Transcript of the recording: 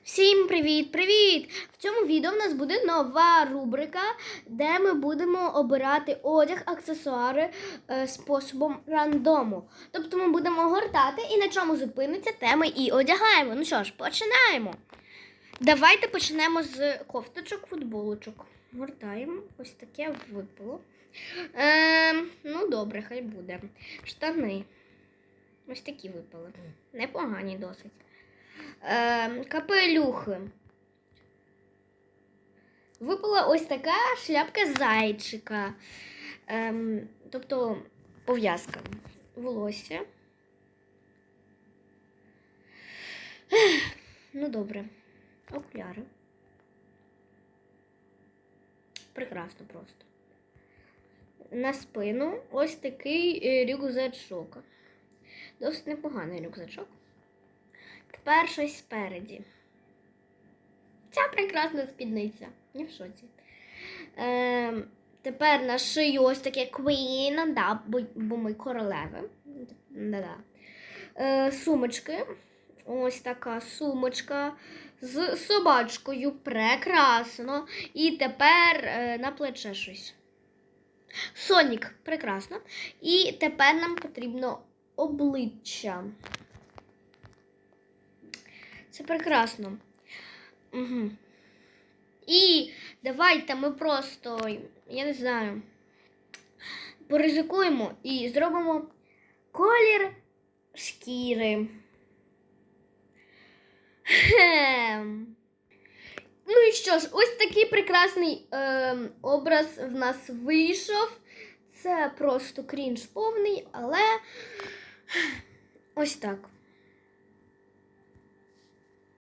Всім привіт-привіт! В цьому відео в нас буде нова рубрика, де ми будемо обирати одяг, аксесуари е, способом рандому. Тобто ми будемо гортати і на чому зупиниться, те ми і одягаємо. Ну що ж, починаємо. Давайте почнемо з кофточок, футболочок. Гортаємо. Ось таке випало. Е, ну, добре, хай буде. Штани. Ось такі випали. Непогані досить. Е, капелюхи. Випала ось така шляпка зайчика. Ем, тобто пов'язка. Волосся. Ну, добре. Окуляри. Прекрасно просто. На спину ось такий е, рюкзачок. Досить непоганий рюкзачок. Тепер щось спереді. Ця прекрасна спідниця. Я в шоці. Е, тепер на шию ось таке Queen, да, бо ми королеви. Да-да. Е, сумочки. Ось така сумочка з собачкою. Прекрасно. І тепер е, на плече щось. Сонік, прекрасно. І тепер нам потрібно обличчя. Це прекрасно. Угу. І давайте ми просто, я не знаю, поризикуємо і зробимо колір шкіри. Хем. Ну і що ж, ось такий прекрасний ем, образ в нас вийшов. Це просто крінж повний, але ось так.